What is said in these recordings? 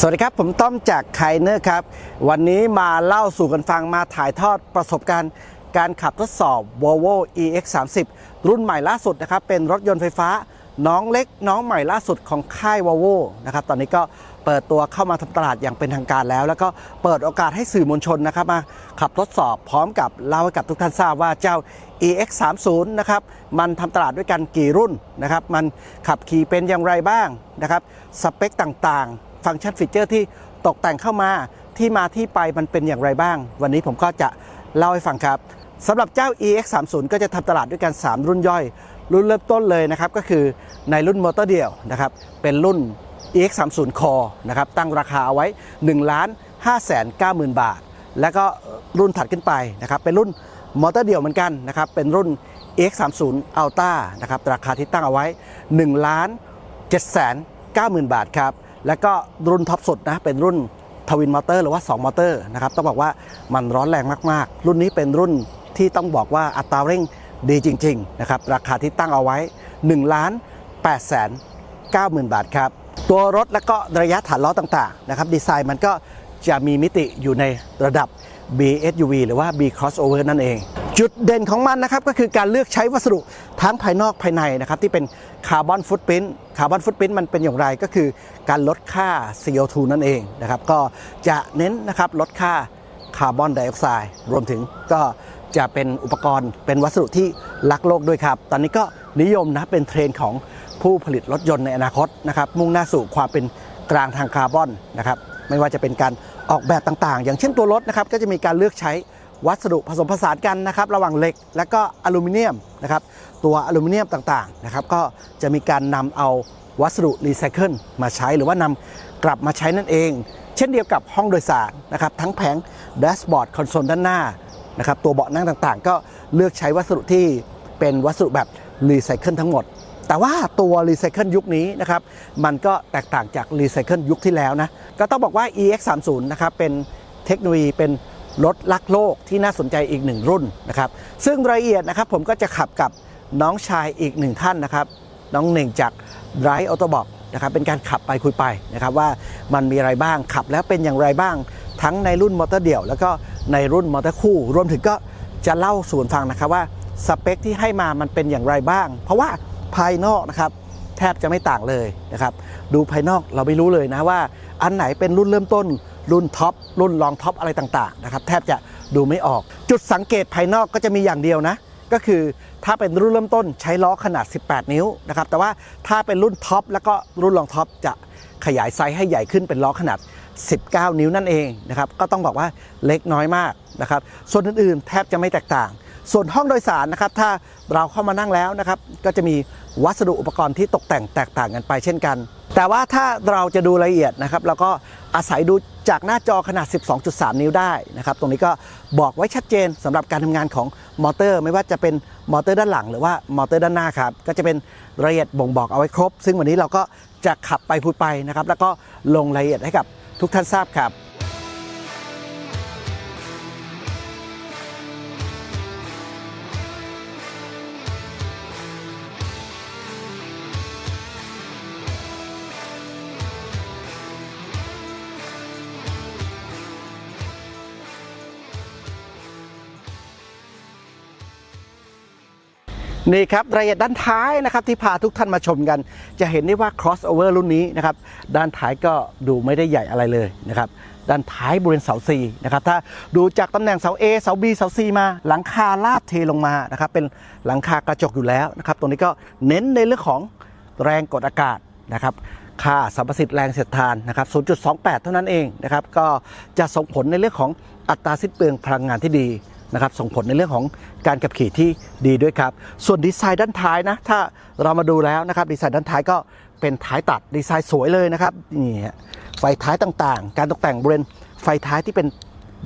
สวัสดีครับ ผมต้อมจากไคเนอร์ครับ วันนี้มาเล่าสู่กันฟังมาถ่ายทอดประสบการณ์ การขับทดสอบ Volvo EX30 รุ่นใหม่ล่าสุดนะครับ เป็นรถยนต์ไฟฟ้า น้องเล็กน้องใหม่ล่าสุดของค่าย Volvo นะครับ ตอนนี้ก็เปิดตัวเข้ามาทำตลาดอย่างเป็นทางการแล้ว แล้วก็เปิดโอกาสให้สื่อมวลชนนะครับมาขับทดสอบพร้อมกับเล่าให้กับทุกท่านทราบว่าเจ้า EX30 นะครับมันทำตลาดด้วยกันกี่รุ่นนะครับมันขับขี่เป็นอย่างไรบ้างนะครับสเปคต่างๆ ฟังก์ชันฟีเจอร์ที่ตกแต่งเข้ามาที่มาที่ไปมันเป็นอย่างไรบ้าง วันนี้ผมก็จะเล่าให้ฟังครับสำหรับเจ้า EX30 ก็จะทำตลาดด้วยกัน 3 รุ่นย่อย รุ่นเริ่มต้นเลยนะครับก็คือในรุ่นมอเตอร์เดียวนะครับเป็นรุ่น EX30 Core นะครับตั้งราคาเอาไว้1ล้าน5แสน9หมื่นบาท แล้วก็รุ่นถัดขึ้นไปนะครับเป็นรุ่นมอเตอร์เดียวเหมือนกันนะครับเป็นรุ่น EX30 Ultra นะครับราคาที่ตั้งเอาไว้1ล้าน7แสน9หมื่นบาทครับ แล้วก็รุ่นท็อปสุดนะเป็นรุ่นทวินมอเตอร์หรือว่า 2 มอเตอร์นะครับต้องบอกว่ามันร้อนแรงมากๆ รุ่นนี้เป็นรุ่นที่ต้องบอกว่าอัตราเร่งดีจริงๆนะครับราคาที่ตั้งเอาไว้1ล้าน8แสน9หมื่นบาทครับ ตัวรถและก็ระยะฐานล้อต่างๆนะครับดีไซน์มันก็จะมีมิติอยู่ในระดับ BSUV หรือว่า B crossover นั่นเอง จุดเด่นของมันนะครับก็คือการเลือกใช้วัสดุทั้งภายนอกภายในนะครับที่เป็นคาร์บอนฟุตพิ้นคาร์บอนฟุตพิ้นมันเป็นอย่างไรก็คือการลดค่า CO2 นั่นเองนะครับก็จะเน้นนะครับลดค่าคาร์บอนไดออกไซด์รวมถึงก็จะเป็นอุปกรณ์เป็นวัสดุที่รักโลกด้วยครับ ตอนนี้ก็นิยมนะเป็นเทรนของผู้ผลิตรถยนต์ในอนาคตนะครับมุ่งหน้าสู่ความเป็นกลางทางคาร์บอนนะครับไม่ว่าจะเป็นการออกแบบต่างๆ อย่างเช่นตัวรถนะครับก็จะมีการเลือกใช้ วัสดุผสมผสานกันนะครับระหว่างเหล็กและก็อลูมิเนียมนะครับตัวอลูมิเนียมต่างๆนะครับก็จะมีการนำเอาวัสดุรีไซเคิลมาใช้หรือว่านำกลับมาใช้นั่นเอง เช่นเดียวกับห้องโดยสารนะครับทั้งแผงแดชบอร์ดคอนโซลด้านหน้านะครับตัวเบาะนั่งต่างๆ ก็เลือกใช้วัสดุที่เป็นวัสดุแบบรีไซเคิลทั้งหมด แต่ว่าตัวรีไซเคิลยุคนี้นะครับมันก็แตกต่างจากรีไซเคิลยุคที่แล้วนะก็ต้องบอกว่า EX30 นะครับเป็นเทคโนโลยีเป็น รถลักโลกที่น่าสนใจอีกหนึ่งรุ่นนะครับ ซึ่งรายละเอียดนะครับผมก็จะขับกับน้องชายอีกหนึ่งท่านนะครับ น้องหนึ่งจากไรออโตบอกนะครับเป็นการขับไปคุยไปนะครับว่ามันมีอะไรบ้างขับแล้วเป็นอย่างไรบ้าง ทั้งในรุ่นมอเตอร์เดี่ยว แล้วก็ในรุ่นมอเตอร์คู่ รวมถึงก็จะเล่าสู่กันฟังนะครับว่าสเปคที่ให้มามันเป็นอย่างไรบ้าง เพราะว่าภายนอกนะครับแทบจะไม่ต่างเลยนะครับดูภายนอกเราไม่รู้เลยนะว่า อันไหนเป็นรุ่นเริ่มต้น รุ่นท็อปรุ่นรองท็อปอะไรต่างๆนะครับแทบจะดูไม่ออก จุดสังเกตภายนอกก็จะมีอย่างเดียวนะ ก็คือถ้าเป็นรุ่นเริ่มต้นใช้ล้อขนาด 18 นิ้วนะครับแต่ว่าถ้าเป็นรุ่นท็อปแล้วก็รุ่นรองท็อปจะขยายไซส์ให้ใหญ่ขึ้นเป็นล้อขนาด 19 นิ้วนั่นเองนะครับก็ต้องบอกว่าเล็กน้อยมากนะครับส่วนอื่นๆ แทบจะไม่แตกต่าง ส่วนห้องโดยสารนะครับถ้าเราเข้ามานั่งแล้วนะครับก็จะมีวัสดุอุปกรณ์ที่ตกแต่งแตกต่างกันไปเช่นกัน แต่ว่าถ้าเราจะดูรายละเอียดนะครับเราก็ อาศัยดูจากหน้าจอขนาด 12.3 นิ้วได้นะครับ ตรงนี้ก็บอกไว้ชัดเจนสำหรับการทำงานของมอเตอร์ ไม่ว่าจะเป็นมอเตอร์ด้านหลัง หรือว่ามอเตอร์ด้านหน้าครับ ก็จะเป็นรายละเอียดบ่งบอกเอาไว้ครบ ซึ่งวันนี้เราก็จะขับไปพูดไปนะครับ แล้วก็ลงรายละเอียดให้กับทุกท่านทราบครับ นี่ครับรายละเอียดด้านท้ายนะครับที่พาทุกท่านมาชมกัน จะเห็นได้ว่า crossover รุ่นนี้นะครับด้านท้ายก็ดูไม่ได้ใหญ่อะไรเลยนะครับด้านท้ายบริเวณเสา C นะครับถ้าดูจากตำแหน่งเสา A เสา B เสา C มาหลังคาลาดเทลงมานะครับเป็นหลังคากระจกอยู่แล้วนะครับตรงนี้ก็เน้นในเรื่องของแรงกดอากาศนะครับค่าสัมประสิทธิ์แรงเสียดทานนะครับ 0.28 เท่านั้นเองนะครับ ก็จะส่งผลในเรื่องของอัตราสิ้นเปลืองพลังงานที่ดี นะครับส่งผลในเรื่องของการขับขี่ที่ดีด้วยครับ ส่วนดีไซน์ด้านท้ายนะ ถ้าเรามาดูแล้วนะครับดีไซน์ด้านท้ายก็เป็นท้ายตัดดีไซน์สวยเลยนะครับนี่ฮะไฟท้ายต่างๆ การตกแต่งบริเวณไฟท้ายที่เป็น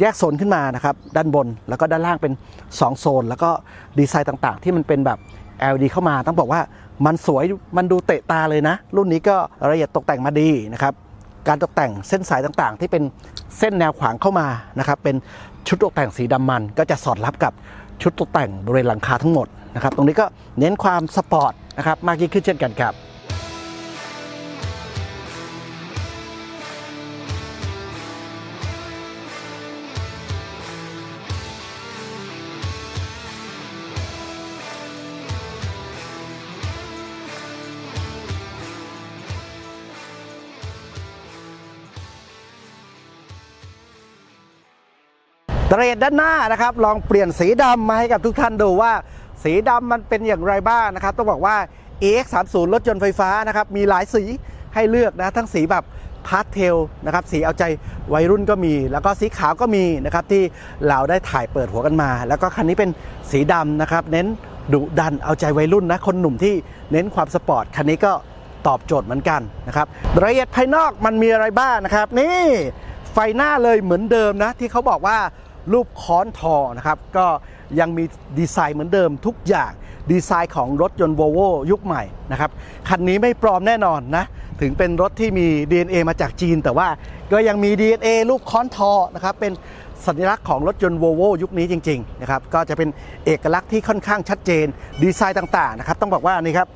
แยกโซนขึ้นมานะครับด้านบนแล้วก็ด้านล่างเป็น 2 โซน แล้วก็ดีไซน์ต่างๆ ที่มันเป็นแบบ LED เข้ามาต้องบอกว่ามันสวยมันดูเตะตาเลยนะ รุ่นนี้ก็รายละเอียดตกแต่งมาดีนะครับ การตกแต่งเส้นสายต่างๆ ที่เป็นเส้นแนวขวางเข้ามานะครับเป็นชุดตกแต่งสีดำมัน ก็จะสอดรับกับชุดตกแต่งบริเวณหลังคาทั้งหมดนะครับตรงนี้ก็เน้นความสปอร์ตนะครับมากยิ่งขึ้นเช่นกันครับ เตรดด้านหน้านะครับ ลองเปลี่ยนสีดำมาให้กับทุกท่านดูว่า สีดำมันเป็นอย่างไรบ้างนะครับ ต้องบอกว่า EX30 รถยนต์ไฟฟ้านะครับ มีหลายสีให้เลือกนะ ทั้งสีแบบพาสเทลนะครับสีเอาใจวัยรุ่นก็มี แล้วก็สีขาวก็มีนะครับที่เราได้ถ่ายเปิดหัวกันมา แล้วก็คันนี้เป็นสีดำนะครับ เน้นดุดันเอาใจวัยรุ่นนะ คนหนุ่มที่เน้นความสปอร์ตคันนี้ก็ตอบโจทย์เหมือนกันนะครับรายละเอียดภายนอกมันมีอะไรบ้างนะครับ นี่ไฟหน้าเลยเหมือนเดิมนะ ที่เขาบอกว่า รูปค้อนทอนะครับ ก็ยังมีดีไซน์เหมือนเดิมทุกอย่าง ดีไซน์ของรถยนต์ Volvo ยุคใหม่นะครับ คันนี้ไม่ปลอมแน่นอนนะ ถึงเป็นรถที่มี DNA มาจากจีน แต่ว่าก็ยังมี DNA รูปค้อนทอนะครับ เป็นสัญลักษณ์ของรถยนต์ Volvo ยุคนี้จริงๆนะครับ ก็จะเป็นเอกลักษณ์ที่ค่อนข้างชัดเจน ดีไซน์ต่างๆนะครับ ต้องบอกว่านี่ครับ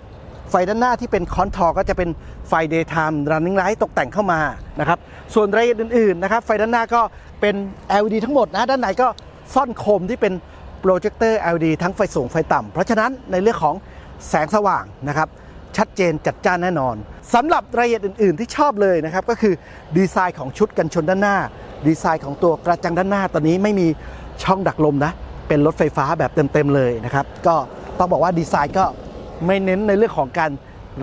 ไฟด้านหน้าที่เป็นคอนทอร์ก็จะเป็นไฟ daytime running light ตกแต่งเข้ามานะครับ ส่วนรายละเอียดอื่นๆนะครับ ไฟด้านหน้าก็เป็น LED ทั้งหมดนะ ด้านในก็ซ่อนโคมที่เป็นโปรเจคเตอร์ LED ทั้งไฟสูงไฟต่ำ เพราะฉะนั้นในเรื่องของแสงสว่างนะครับ ชัดเจนจัดจ้านแน่นอนสำหรับรายละเอียดอื่น ๆ ที่ชอบเลยนะครับ ก็คือดีไซน์ของชุดกันชนด้านหน้า ดีไซน์ของตัวกระจังด้านหน้าตอนนี้ไม่มีช่องดักลมนะ เป็นรถไฟฟ้าแบบเต็ม ๆ เลยนะครับ ก็ต้องบอกว่าดีไซน์ก็ ไม่เน้นในเรื่องของการ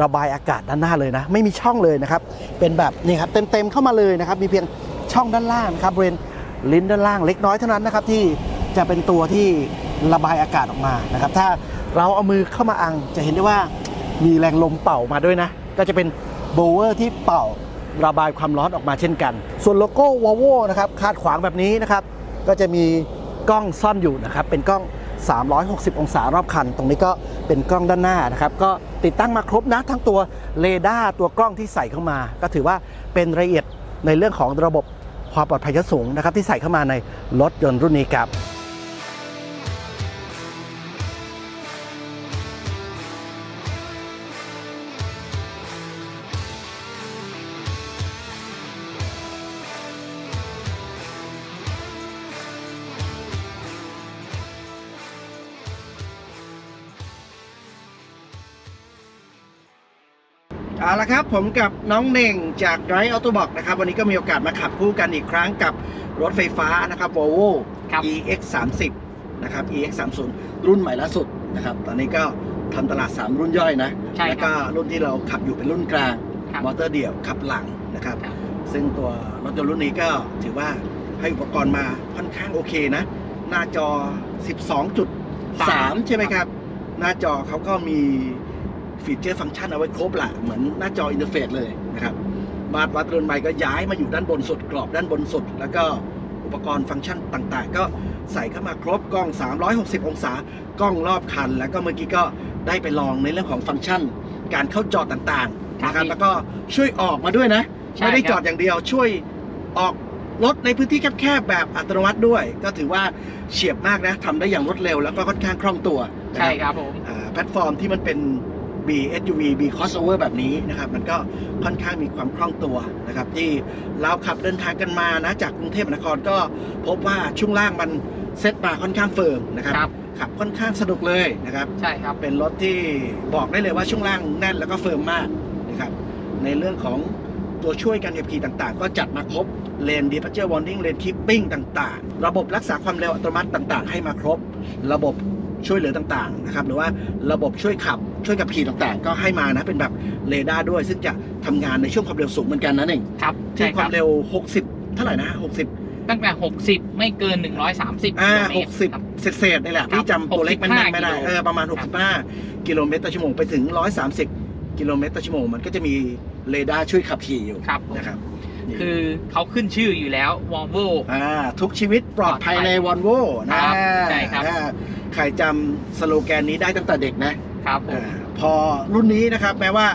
ระบายอากาศด้านหน้าเลยนะ ไม่มีช่องเลยนะครับ เป็นแบบนี่ครับเต็มๆเข้ามาเลยนะครับ มีเพียงช่องด้านล่างนะครับบริเวณลิ้นด้านล่างเล็กน้อยเท่านั้นนะครับที่จะเป็นตัวที่ระบายอากาศออกมานะครับ ถ้าเราเอามือเข้ามาอังจะเห็นได้ว่ามีแรงลมเป่ามาด้วยนะ ก็จะเป็นโบเวอร์ที่เป่าระบายความร้อนออกมาเช่นกัน ส่วนโลโก้วอลโวนะครับคาดขวางแบบนี้นะครับ ก็จะมีกล้องซ่อนอยู่นะครับ เป็นกล้อง 360 องศารอบคัน ตรงนี้ก็ เป็นกล้องด้านหน้านะครับ ก็ติดตั้งมาครบนะ ทั้งตัวเรดาร์ตัวกล้องที่ใส่เข้ามา ก็ถือว่าเป็นรายละเอียดในเรื่องของระบบความปลอดภัยสูงนะครับที่ใส่เข้ามาในรถยนต์รุ่นนี้ครับ เอาละครับผมกับน้องเน่งจาก Drive Auto Box นะครับ วันนี้ก็มีโอกาสมาขับคู่กันอีกครั้งกับรถไฟฟ้านะครับ Volvo ครับ EX 3 0นะครับ EX 3 0รุ่นใหม่ล่าสุดนะครับ ตอนนี้ก็ทำตลาด 3 รุ่นย่อยนะ ใช่ครับแล้วก็รุ่นที่เราขับอยู่เป็นรุ่นกลาง ครับมอเตอร์เดี่ยวขับหลังนะครับ ครับ ซึ่งตัวรถยนต์รุ่นนี้ก็ถือว่าให้อุปกรณ์มาค่อนข้างโอเคนะ หน้าจอ 12.3 ใช่ไหมครับ หน้าจอเขาก็มี ฟีเจอร์ฟังก์ชันเอาไว้ครบแหละเหมือนหน้าจออินเทอร์เฟซเลยนะครับมาตรวัดรุ่นใหม่ก็ย้ายมาอยู่ด้านบนสุดกรอบด้านบนสุด แล้วก็อุปกรณ์ฟังก์ชันต่างๆ ก็ใส่เข้ามาครบกล้อง 360 องศากล้องรอบคัน แล้วก็เมื่อกี้ก็ได้ไปลองในเรื่องของฟังก์ชัน การเข้าจอดต่างๆนะครับครับแล้วก็ช่วยออกมาด้วยนะใช่ไม่ได้ครับจอดอย่างเดียวช่วยออกรถในพื้นที่แคบๆแบบอัตโนมัติด้วย ก็ถือว่าเฉียบมากนะทำได้อย่างรวดเร็วแล้วก็ค่อนข้างคล่องตัวนะใช่ครับครับผมอ่าแพลตฟอร์มที่มันเป็น B SUV B crossover แบบนี้นะครับ มันก็ค่อนข้างมีความคล่องตัวนะครับ ที่เราขับเดินทางกันมานะจากกรุงเทพมหานครก็พบว่าช่วงล่างมันเซ็ตมาค่อนข้างเฟิร์มนะครับครับ ขับค่อนข้างสนุกเลยนะครับ ใช่ครับ เป็นรถที่บอกได้เลยว่าช่วงล่างแน่นแล้วก็เฟิร์มมากนะครับในเรื่องของตัวช่วยการขับขี่ต่างๆ ก็จัดมาครบเลน departure warning เลน keeping ต่างๆ ระบบรักษาความเร็วอัตโนมัติต่างๆ ให้มาครบ ระบบ ช่วยเหลือต่างๆนะครับหรือว่าระบบช่วยขับช่วยขับขี่ต่างๆ ก็ให้มานะเป็นแบบเรดาร์ด้วย ซึ่งจะทำงานในช่วงความเร็วสูงเหมือนกันนั่นเองครับที่ใช่คครัวาบมเร็ว 60 เท่าไหร่นะ 60 ตั้งแต่ 60 ไม่เกิน 130อ่ากิโลเมตรครับ60 เศษๆนี่แหละครับพี่จำตัวเลขแม่นๆไม่ได้65เออประมาณครับ65 กิโลเมตรต่อชั่วโมงไปถึง 130 กิโลเมตรต่อชั่วโมงมันก็จะมีเรดาร์ช่วยขับขี่อยู่ครับผมนะครับนี่คือเขาขึ้นชื่ออยู่แล้ว Volvo อ่าทุกชีวิตปลอดภัยในวอลโวคนะรับใช่ครับอ่า ใครจำสโลแกนนี้ได้ตั้งแต่เด็กนะครับผม อาพอรุ่นนี้นะครับแม้ว่า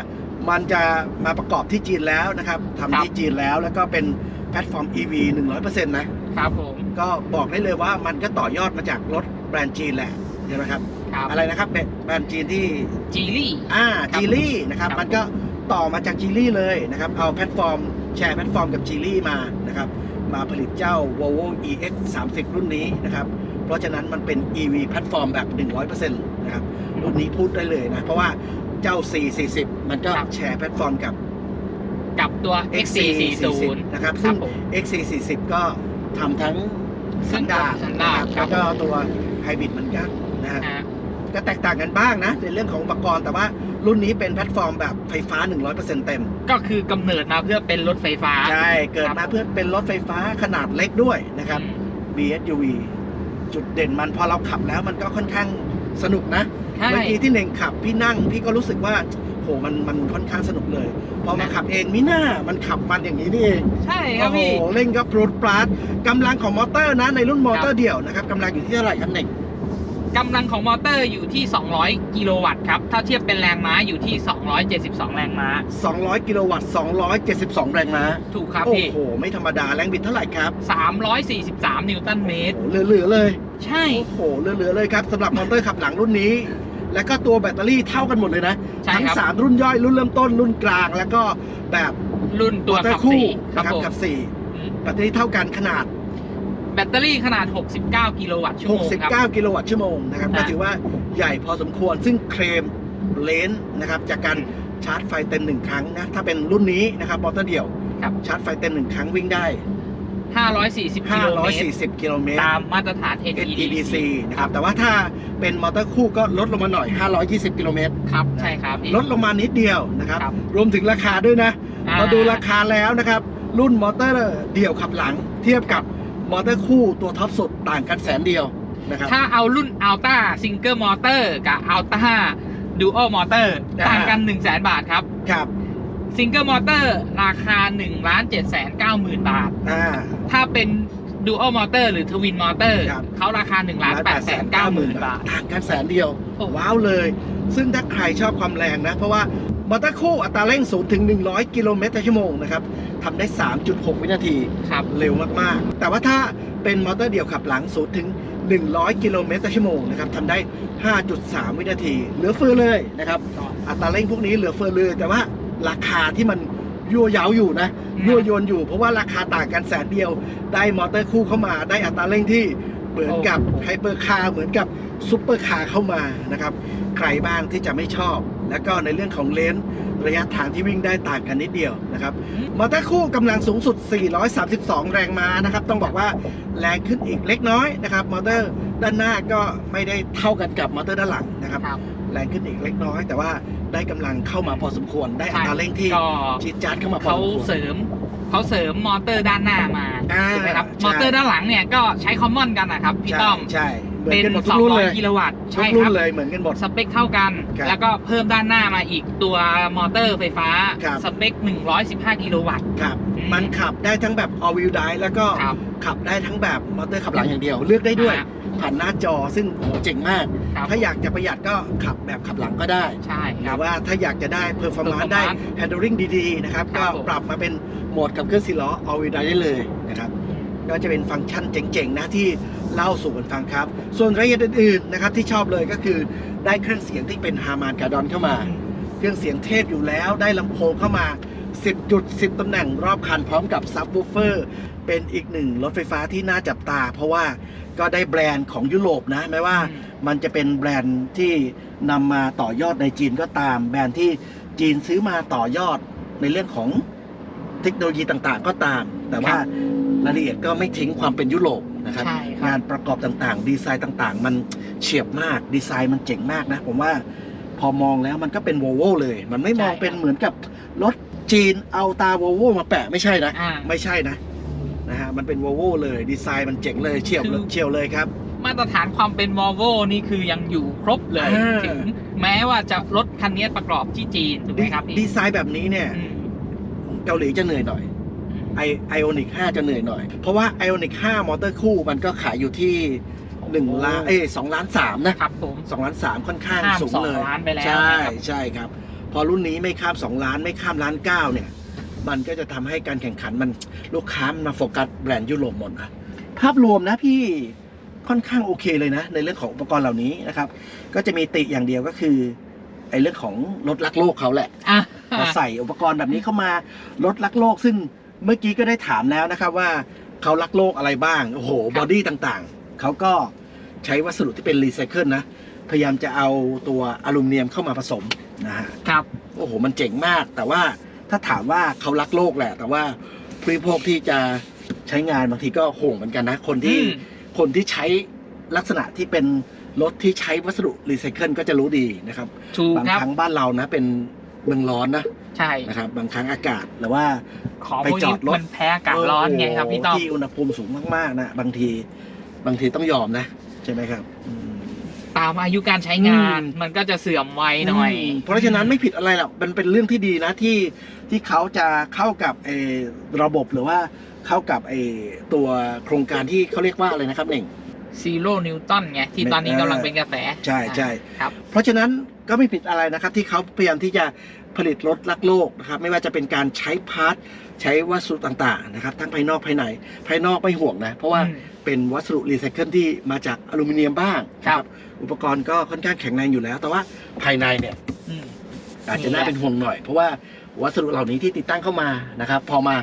มันจะมาประกอบที่จีนแล้วนะครับครัทำบที่จีนแล้วแล้วก็เป็นแพลตฟอร์ม EV 100%นะครับผมก็บอกได้เลยว่ามันก็ต่อยอดมาจากรถแบรนด์จีนแหละใช่ไหมครับ ครับอะไรนะครับแบรนด์จีนที่ จีลี่ อ่าครับจีลี่นะครับครับมันก็ต่อมาจากจีลี่เลยนะครับเอาแพลตฟอร์มแชร์แพลตฟอร์มกับจีลี่มานะครับมาผลิตเจ้า Volvo EX 30รุ่นนี้นะครับ เพราะฉะนั้นมันเป็น EV แพลตฟอร์มแบบ 100%นะครับรุ่นนี้พูดได้เลยนะ เพราะว่าเจ้า C40 มันก็ครับ แชร์แพลตฟอร์มกับ กับตัว XC40 นะครับคซึ่รังบผม XC40 ก็ทำทั้งสันดาปสันดาปนะครับแล้วก็ตัวไฮบริดเหมือนกันนะฮะ อ่า ก็แตกต่างกันบ้างนะในเรื่องของอุปกรณ์แต่ว่ารุ่นนี้เป็นแพลตฟอร์มแบบไฟฟ้า 100%เต็ม ก็คือกำเนิดมาเพื่อเป็นรถไฟฟ้า ใช่ เกิดมาเพื่อเป็นรถไฟฟ้าขนาดเล็กด้วยนะครับอืม BSUV จุดเด่นมันพอเราขับแล้วมันก็ค่อนข้างสนุกนะใช่ เมื่อกี้ที่เน่งขับพี่นั่งพี่ก็รู้สึกว่าโหมันมันค่อนข้างสนุกเลย พอมาขับเองมิน่ามันขับมันอย่างนี้นี่เองใช่ครับโอ้โหพี่ เร่งก็ปรุดปราดกำลังของมอเตอร์นะในรุ่นมอเตอร์เดี่ยวนะครับกำลังอยู่ที่เท่าไหร่ครับเน่ง กำลังของมอเตอร์อยู่ที่ 200 กิโลวัตต์ครับ ถ้าเทียบเป็นแรงม้าอยู่ที่ 272 แรงม้า 200 กิโลวัตต์ 272 แรงม้า ถูกครับโอ้พี่โห ไม่ธรรมดา แรงบิดเท่าไหร่ครับ 343 นิวตันเมตรโอ้โหเหลือๆเลย ใช่ โอ้โห เหลือๆเลยครับสำหรับมอเตอร์ขับหลังรุ่นนี้ แล้วก็ตัวแบตเตอรี่เท่ากันหมดเลยนะใช่ทั้งครับสามรุ่นย่อย รุ่นเริ่มต้น รุ่นกลาง แล้วก็แบบรุ่นตัวมอเตอขับร์คู่สี่ครับนะครับผมขับสี่อืมแบตเตอรี่เท่ากันขนาด แบตเตอรี่ขนาด 69 กิโลวัตต์ชั่วโมงครับ 69 กิโลวัตต์ชั่วโมงนะครับฮะก็ถือว่าใหญ่พอสมควร ซึ่งเคลมเลนส์นะครับ จากการชาร์จไฟเต็มหนึ่งครั้งนะ ถ้าเป็นรุ่นนี้นะครับมอเตอร์เดี่ยว ครับ ชาร์จไฟเต็มหนึ่งครั้งวิ่งได้ 540 กิโลเมตร 540 กิโลเมตร ตามมาตรฐาน NEDC NEDC นะครับ แต่ว่าถ้าเป็นมอเตอร์คู่ก็ลดลงมาหน่อย 520 กิโลเมตร ครับ ใช่ครับพี่ลดลงมานิดเดียวนะครับครับรวมถึงราคาด้วยนะอ่าพอดูราคาแล้วนะครับ รุ่นมอเตอร์เดี่ยวขับหลังเทียบกับ มอเตอร์คู่ตัวท็อปสุดต่างกันแสนเดียวนะครับถ้าเอารุ่น Alta Single Motor กับ Alta Dual Motor อ่าต่างกัน1 0 0 0 0 0บาทครับครับ Single Motor ราคา1 7 9 0 0 0 0บาทอ่าถ้าเป็น Dual Motor หรือ Twin Motor ครับเขาราคา1 8 9 0 0 0 0บาท ต่างกันแสนเดียวโอ้ว้าวเลย ซึ่งถ้าใครชอบความแรงนะ เพราะว่า มอเตอร์คู่อัตราเร่ง0ถึง 100 กิโลเมตรต่อชั่วโมงนะครับทำได้ 3.6 วินาที ครับ เร็วมากๆ แต่ว่าถ้าเป็นมอเตอร์เดี่ยวขับหลัง0ถึง 100 กิโลเมตรต่อชั่วโมงนะครับทำได้ 5.3 วินาที เหลือเฟือเลยนะครับ อัตราเร่งพวกนี้เหลือเฟือเลย แต่ว่าราคาที่มันยั่วเย้าอยู่นะอืมยั่วยวนอยู่ เพราะว่าราคาต่างกันแสนเดียว ได้มอเตอร์คู่เข้ามา ได้อัตราเร่งที่เหมือนกับไฮเปอร์คาร์เหมือนกับซุปเปอร์คาร์เข้ามานะครับ ใครบ้างที่จะไม่ชอบ แล้วก็ในเรื่องของเลนส์ระยะทางที่วิ่งได้ต่างกันนิดเดียวนะครับมอเตอร์คู่กำลังสูงสุด 432 แรงม้านะครับ ต้องบอกว่าแรงขึ้นอีกเล็กน้อยนะครับ มอเตอร์ด้านหน้าก็ไม่ได้เท่ากันกับมอเตอร์ด้านหลังนะครับครับแรงขึ้นอีกเล็กน้อย แต่ว่าได้กำลังเข้ามาพอสมควร ได้อัตราเร่งที่ก็จี๊ดจ๊าดเข้ามาพอเขาสมควรเสริมเขาเสริมมอเตอร์ด้านหน้ามาอ่าถูกไหมครับใช่มอเตอร์ด้านหลังเนี่ยก็ใช้คอมมอนกันนะครับพี่ใช่ต้อมใช่ เหมือเป็นนกันหมดทุกรุ่นเลย200 กิโลวัตต์ทุใช่กครุ่รันบเลยเหมือนกันหมด สเปคเท่ากัน ครับแล้วก็เพิ่มด้านหน้ามาอีกตัวมอเตอร์ไฟฟ้า ครับ สเปค 115 กิโลวัตต์ ครับ อืม มันขับได้ทั้งแบบ all wheel drive แล้วก็ครับขับได้ทั้งแบบมอเตอร์ขับหลังอย่างเดียว เลือกได้ด้วยอ่าผ่านหน้าจอซึ่งโหเจ๋งมาก ครับถ้าอยากจะประหยัดก็ขับแบบขับหลังก็ได้ ใช่หครืรับ อว่าถ้าอยากจะได้ performance performance ได้ handling ดี ๆ นะครับ ครัก็บผม ปรับมาเป็นโหมดกับเครื่องสี่ล้อ all wheel drive ได้เลยนะครับ ก็จะเป็นฟังก์ชันเจ๋งๆนะที่เล่าสู่กันฟังครับ ส่วนรายละเอียดอื่นๆนะครับที่ชอบเลยก็คือได้เครื่องเสียงที่เป็นฮามานกาดอนเข้ามา เครื่องเสียงเทพอยู่แล้วได้ลำโพงเข้ามา 10 จุด 10 ตำแหน่งรอบคันพร้อมกับซับวูเฟอร์เป็นอีกหนึ่งรถไฟฟ้าที่น่าจับตา เพราะว่าก็ได้แบรนด์ของยุโรปนะแม้ว่ามมันจะเป็นแบรนด์ที่นำมาต่อยอดในจีนก็ตาม แบรนด์ที่จีนซื้อมาต่อยอดในเรื่องของเทคโนโลยีต่างๆ ก็ตาม แต่ว่า รายละเอียดก็ไม่ทิ้งความเป็นยุโรปนะครับ ใช่คงารับนประกอบต่างๆ ดีไซน์ต่างๆ มันเฉียบมากดีไซน์มันเจ๋งมากนะ ผมว่าพอมองแล้วมันก็เป็น v o l v o เลย มันไม่มองใช่ครับเป็นเหมือนกับรถจีนเอาตา v o l v o มาแปะไม่ใช่นะ อ่า ไม่ใช่นะนะฮะมันเป็น v o l v o เลยดีไซน์มันเจ๋งเลยเฉียบคือเฉียวเลยครับ มาตรฐานความเป็น Volvo นี่คือยังอยู่ครบเลย อ่า ถึงแม้ว่าจะรถคันนี้ประกอบที่จีน ถูกไหมครับดีพี่ไซน์แบบนี้เนี่ย อืมเกาหลีจะเหนื่อยหน่อยอืม ไอไอออนิก5จะเหนื่อยหน่อย เพราะว่าไอออนิก5มอเตอร์คู่มันก็ขายอยู่ที่1ล้านเอ้ย2ล้าน3นะครับผมสองล้านสามค่อนข้างข้ามสูงเลยสองล้านไปแล้วใช่นะครับ ใช่ครับ พอรุ่นนี้ไม่ข้ามสองล้านไม่ข้ามล้านเก้าเนี่ย มันก็จะทำให้การแข่งขันมันลูกค้ามันมาโฟกัสแบรนด์ยุโรปหมดนะภาพรวมนะพี่ค่อนข้างโอเคเลยนะ ในเรื่องของอุปกรณ์เหล่านี้นะครับ ก็จะมีติอย่างเดียวก็คือไอ้เรื่องของรถรักโลกเขาแหละ อะ พอใส่อุปกรณ์แบบนี้เข้ามารถรักโลกซึ่ง เมื่อกี้ก็ได้ถามแล้วนะครับว่าเขารักโลกอะไรบ้าง โอ้โห บอดี้ต่างๆ เขาก็ใช้วัสดุที่เป็นรีไซเคิลนะ พยายามจะเอาตัวอลูมิเนียมเข้ามาผสมนะฮะ ครับ โอ้โห มันเจ๋งมาก แต่ว่าถ้าถามว่าเขารักโลกแหละ แต่ว่าผู้บริโภคที่จะใช้งานบางทีก็ห่วงเหมือนกันนะ คนที่อืม คนที่ใช้ลักษณะที่เป็นรถที่ใช้วัสดุรีไซเคิลก็จะรู้ดีนะครับ ถูกบางครับ ครั้งบ้านเรานะเป็น เมืองร้อนนะใช่นะครับบางครั้งอากาศหรือว่าของไปพวกจอนี้ดรถมันแพ้อากาศร้อนไงครับพี่ต้อมที่อุณหภูมิสูงมากๆนะบางทีบางทีต้องยอมนะ ใช่ไหมครับอืมตามอายุการใช้งานอืมมันก็จะเสื่อมไวหน่อยมเพราะฉะนั้นไม่ผิดอะไรหรอกมันเป็นเรื่องที่ดีนะที่ที่เขาจะเข้ากับเออระบบหรือว่าเข้ากับไอตัวโครงการที่เขาเรียกว่าอะไรนะครับเน่งซีโร่นิวตันไงที่ตอนนี้กำลังเป็นกระแส ใช่ใช่ครับ เพราะฉะนั้นก็ไม่ผิดอะไรนะครับ ที่เขาพยายามที่จะ ผลิตรถรักโลกนะครับไม่ว่าจะเป็นการใช้พาร์ทใช้วัสดุต่างๆนะครับทั้งภายนอกภายในภายนอกไม่ห่วงนะ เพราะว่าอืมเป็นวัสดุรีไซเคิลที่มาจากอลูมิเนียมบ้างครับนะอุปกรณ์ก็ค่อนข้างแข็งแรงอยู่แล้ว แต่ว่าภายในเนี่ยอืมอาจจะน่าเป็นห่วงหน่อย เพราะว่าวัสดุเหล่านี้ที่ติดตั้งเข้ามานะครับ พอมา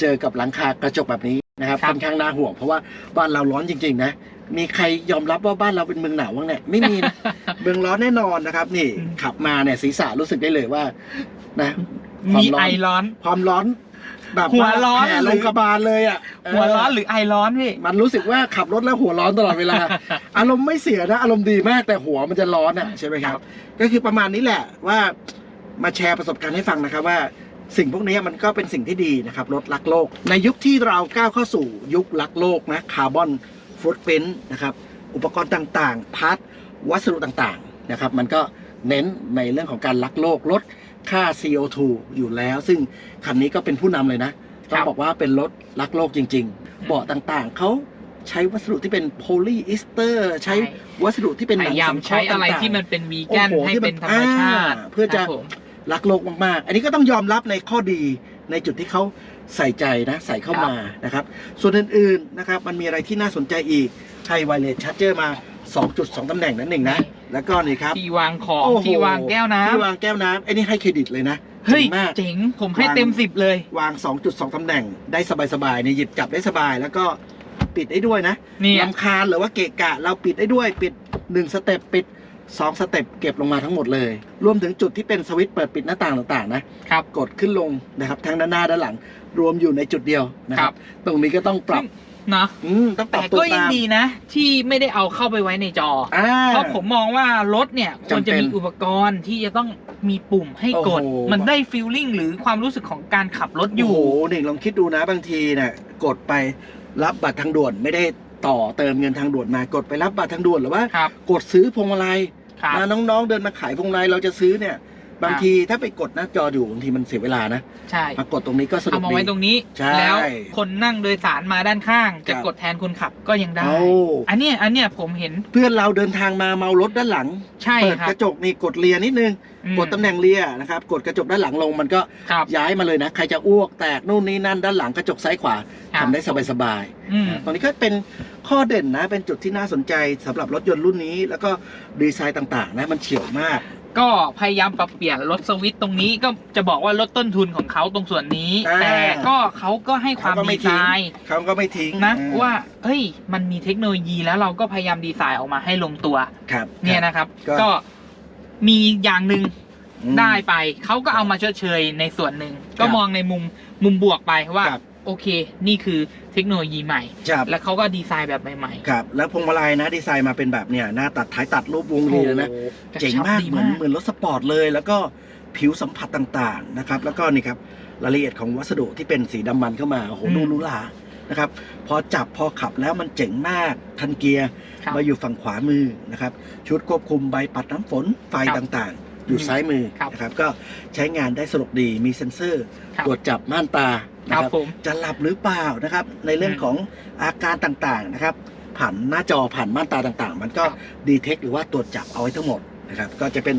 เจอกับหลังคากระจกแบบนี้นะครับครับค่อนข้างน่าห่วง เพราะว่าบ้านเราร้อนจริงๆนะ มีใครยอมรับว่าบ้านเราเป็นเมืองหนาวบ้างเนี่ยไม่มีนะ เมืองร้อนแน่นอนนะครับ นี่อืมขับมาเนี่ยศีรษะรู้สึกได้เลยว่า นะความมีร้อนไอร้อน ความร้อน แบบหัวร้อนแผ่ลงกระบาลเลยอะหัวร้อนเหรือไอร้อนพี่มันรู้สึกว่าขับรถแล้วหัวร้อนตลอดเวลา อารมณ์ไม่เสียนะอารมณ์ดีมากแต่หัวมันจะร้อนอะใช่ไหมครับ ก็คือประมาณนี้แหละว่ามาแชร์ประสบการณ์ให้ฟังนะครับว่าสิ่งพวกนี้มันก็เป็นสิ่งที่ดีนะครับรถรักโลก ในยุคที่เราก้าวเข้าสู่ยุครักโลกนะคาร์บอน ฟุตพิ้นนะครับอุปกรณ์ต่างๆพาร์ทวัสดุต่างๆนะครับ มันก็เน้นในเรื่องของการรักโลกลดค่า CO2 อยู่แล้ว ซึ่งคันนี้ก็เป็นผู้นำเลยนะต้องครับบอกว่าเป็นรถรักโลกจริง ๆ เบาะต่างๆเขาใช้วัสดุที่เป็นโพลีอิสเตอร์ ใช้วัสดุที่เป็นพหนังยายามสังเคใช้ราะห์อะไรต่างๆที่มันเป็นวีแกนโอ้โหให้ที่มันเป็นธรรมชาติอ่าเพื่อจะครับผมรักโลกมากๆ อันนี้ก็ต้องยอมรับในข้อดี ในจุดที่เขาใส่ใจนะใส่เข้ามานะครับ ส่วนอื่นๆนะครับมันมีอะไรที่น่าสนใจอีกให้ไวเลสชาร์เจอร์มา 2.2 ตำแหน่งนั่นเองนะ แล้วก็นี่ครับที่วางของโอ้โหที่วางแก้วน้ที่วางแก้วน้ำไอ้นี่ให้เครดิตเลยนะำเฮ้ยจ๋งมากเจ๋ง ผมให้วางเต็มสิบเลย วาง 2.2 ตำแหน่งได้สบายๆเนี่ยหยิบจับได้สบายแล้วก็ปิดได้ด้วยนะนี่ลำคาญหรือว่าเกะกะ เราปิดได้ด้วยปิด 1 สเต็ปปิด 2สเต็ปเก็บลงมาทั้งหมดเลย รวมถึงจุดที่เป็นสวิตช์เปิดปิดหน้าต่างต่างๆนะครับกดขึ้นลงนะครับทั้งด้านหน้าด้านหลัง รวมอยู่ในจุดเดียวนะคครัรับบตรงนี้ก็ต้องปรับเนาะอืมต้องปแต่รับตัวก็ยังตามดีนะ ที่ไม่ได้เอาเข้าไปไว้ในจออ่าเพราะผมมองว่ารถเนี่ยควรจะมีจำเป็นอุปกรณ์ที่จะต้องมีปุ่มให้กดโอ้โหมันได้ฟีลลิ่งหรือความรู้สึกของการขับรถอโอ้ยู่โหหนึ่งลองคิดดูนะบางทีเนี่ยกดไปรับบัตรทางด่วนไม่ได้ ต่อเติมเงินทางด่วนมากดไปรับบัตรทางด่วนหรือว่า ครับ กดซื้อพวงมาลัยครับนะน้องๆเดินมาขายพวงมาลัยเราจะซื้อเนี่ย บางครับทีถ้าไปกดหน้าจออยู่บางทีมันเสียเวลานะใช่มากดตรงนี้ก็สะดวเอากมาดี ไว้ตรงนี้ ใช่แล้วคนนั่งโดยสารมาด้านข้าง จะครับกดแทนคนขับก็ยังได้ เอา อันเนี้ยอันเนี้ยผมเห็นเพื่อนเราเดินทางมาเมารถด้านหลัง ใช่เปิดครับกระจกนี่กดเลียนิดนึง อืมกดตำแหน่งเลียนะครับ กดกระจกด้านหลังลงมันก็ครับย้ายมาเลยนะ ใครจะอ้วกแตกนู่นนี่นั่นด้านหลังกระจกซ้ายขวาครับทำได้สบายอืมๆตรงนี้ก็เป็นข้อเด่นนะ เป็นจุดที่น่าสนใจสำหรับรถยนต์รุ่นนี้ แล้วก็ดีไซน์ต่างๆนะมันเฉียวมาก ก็พยายามปรับเปลี่ยนรถสวิตช์ตรงนี้ก็จะบอกว่าลดต้นทุนของเขาตรงส่วนนี้ อ่า แต่ก็เขาก็ให้ความเขาก็ไม่ดีไซทิ้งน์เขาก็ไม่ทิ้งนะอ่ว่าเฮ้ยมันมีเทคโนโลยีแล้วเราก็พยายามดีไซน์ออกมาให้ลงตัว ครับ เนี่ยนะครับ ก็ ก็มีอย่างหนึ่งอืม ได้ไป เขาก็เอามาชดเชยในส่วนหนึ่ง ก็ครับมองในมุมมุมบวกไปว่า ครับ โอเค นี่คือเทคโนโลยีใหม่ ครับแล้วเขาก็ดีไซน์แบบใหม่ครับ แล้วพวงมาลัยนะดีไซน์มาเป็นแบบเนี่ยหน้าตัดท้ายตัดรูปวงๆรีเลยนะ โอ้โหระเจ๋งชับมากดีเหมือนเหมือนรถสปอร์ตเลย แล้วก็ผิวสัมผัสต่างๆนะครับ แล้วก็นี่ครับรายละเอียดของวัสดุที่เป็นสีดำมันเข้ามาโอ้โหดูหรูหรานะครับ พอจับพอขับแล้วมันเจ๋งมากทันเกียร์ครับ มาอยู่ฝั่งขวามือนะครับ ชุดควบคุมใบปัดน้ำฝนไฟครับต่างๆ อยู่ซ้ายมือครับนะครับ ก็ใช้งานได้สะดวกดีมีเซ็นเซอร์ครับ ตรวจจับม่านตาค นะรับครับผมจะหลับหรือเปล่านะครับ ในเรื่องอืมของอาการต่างๆนะครับ ผ่านหน้าจอผ่านม่านตาต่างๆ มันก็ครับดีเทคหรือว่าตรวจจับเอาไว้ทั้งหมดนะครับ ก็จะเป็น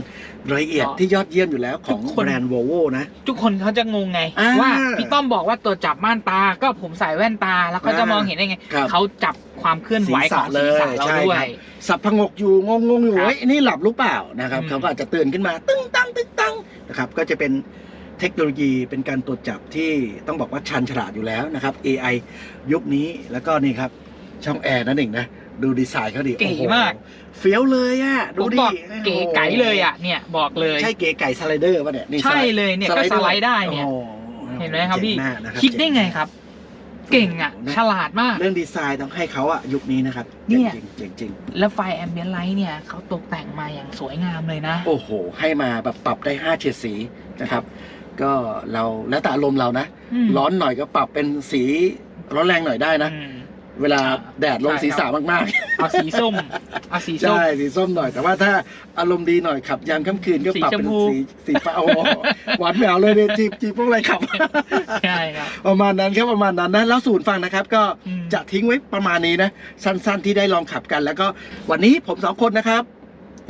รายละเอียดอ๋อที่ยอดเยี่ยมอยู่แล้วของทุกคน แบรนด์ v o l v o นะ ทุกคนเขาจะงงไง อ่าว่าพี่ต้อมบอกว่าตัวจับม่านตาก็ผมใส่แว่นตาแล้วเขาจะอ่าม มองเห็นได้ไงครับ เขาจับความเคลื่อนไหวของศีรษะเราใช่ด้วครัยบสับพงกอยู่งงงๆอยู่ครับเฮ้ยนี่หลับหรือเปล่านะครับอืม เขาก็อาจจะเตือนขึ้นมา ตึ้งตั้งตึ้งตั้งนะครับ ก็จะเป็น เทคโนโลยีเป็นการตรวจจับที่ต้องบอกว่าชันฉลาดอยู่แล้วนะครับ AI ยุคนี้แล้วก็นี่ครับ ช่องแอร์นั่นเองนะ ดูดีไซน์เขาดิเก๋โอ้โหมาก เฟี้ยวเลยอะผดูมดิบอกเก๋ไก๋เลยอะเนี่ยบอกเลย ใช่เก๋ไก่สไลเดอร์ป่ะเนี่ยนี่ใช่เลยเนี่ยก็สไลด์ได้เนี่ยโอ้โเห็นไหมครับพี่จ๋งากนะรับคิดได้ไงครับ เก่งอะโอ้โหนะฉลาดมาก เรื่องดีไซน์ต้องให้เขาอะยุคนี้นะครับเนี่ยเจ๋งๆเจ๋งแล้วไฟแอมเบียนไลท์เนี่ยเขาตกแต่งมาอย่างสวยงามเลยนะๆโอ้โห ให้มาแบบปรับได้5เฉดสีนะครับ ก็เราแล้วแต่อารมณ์เรานะมร้อนหน่อยก็ปรับเป็นสีร้อนแรงหน่อยได้นะ อืม เวลาใช่แดดลงใช่ศีรษะครับมากเอาสีส้มเอาสีๆส้ม ใช่สีส้มหน่อย แต่ว่าถ้าอารมณ์ดีหน่อยขับยามค่ำคืนก็ปรับเป็นสีชมพู สีสีฟ้าโอ้โหหวานแหววเลยเนี่ยจีบจีบพวกอะไรขับ ใช่ครับ ประมาณนั้นครับประมาณนั้นนะแล้วศูนย์ฟังนะครับก็อืม จะทิ้งไว้ประมาณนี้นะ สั้นๆที่ได้ลองขับกัน แล้วก็วันนี้ผมสองคนนะครับ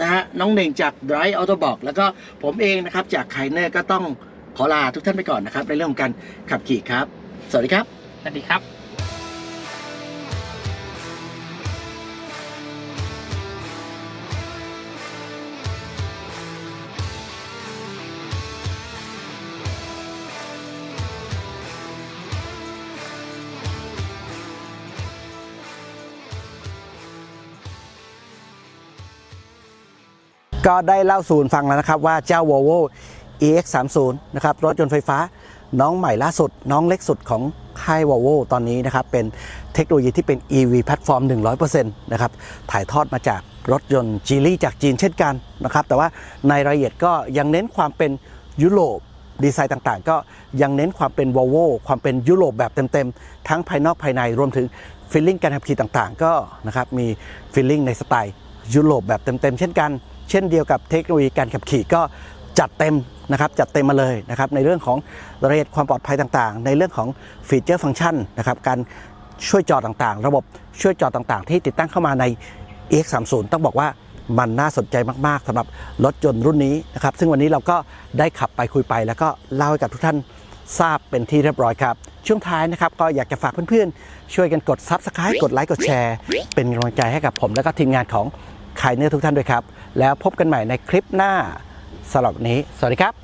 นะฮะน้องเน่งจาก Drive Auto b o x แล้วก็ผมเองนะครับจากไคเนอร์ก็ต้อง ขอลาทุกท่านไปก่อนนะครับ ในเรื่องของการขับขี่ครับ สวัสดีครับ สวัสดีครับก็ได้เล่าสู่กันฟังแล้วนะครับว่าเจ้า Volvo EX30 นะครับรถยนต์ไฟฟ้าน้องใหม่ล่าสุด น้องเล็กสุดของค่าย Volvo ตอนนี้นะครับเป็นเทคโนโลยีที่เป็น EV แพลตฟอร์ม 100%นะครับถ่ายทอดมาจากรถยนต์จีลี่จากจีนเช่นกันนะครับแต่ว่าในรายละเอียดก็ยังเน้นความเป็นยุโรปดีไซน์ต่างๆ ก็ยังเน้นความเป็น Volvo ความเป็นยุโรปแบบเต็มๆ ทั้งภายนอกภายในรวมถึงฟีลลิ่งการขับขี่ต่างๆ ก็นะครับมีฟีลลิ่งในสไตล์ยุโรปแบบเต็มๆ เช่นกัน เช่นเดียวกับเทคโนโลยีการขับขี่ก็ จัดเต็มนะครับจัดเต็มมาเลยนะครับในเรื่องของระเอียดความปลอดภัยต่างๆ ในเรื่องของฟีเจอร์ฟังก์ชันนะครับการช่วยจอต่างๆ ระบบช่วยจอต่างๆ ที่ติดตั้งเข้ามาใน EX30 ต้องบอกว่ามันน่าสนใจมาก ๆสำหรับรถยนต์รุ่นนี้นะครับซึ่งวันนี้เราก็ได้ขับไปคุยไปแล้วก็เล่าให้กับทุกท่านทราบเป็นที่เรียบร้อยครับ ช่วงท้ายนะครับ ก็อยากจะฝากเพื่อนๆ ช่วยกันกด Subscribe กดไลค์กดแชร์ เป็นกำลังใจให้กับผม และก็ทีมงานของขายเนื้อทุกท่านด้วยครับ แล้วพบกันใหม่ในคลิปหน้า สำหรับนี้ สวัสดีครับ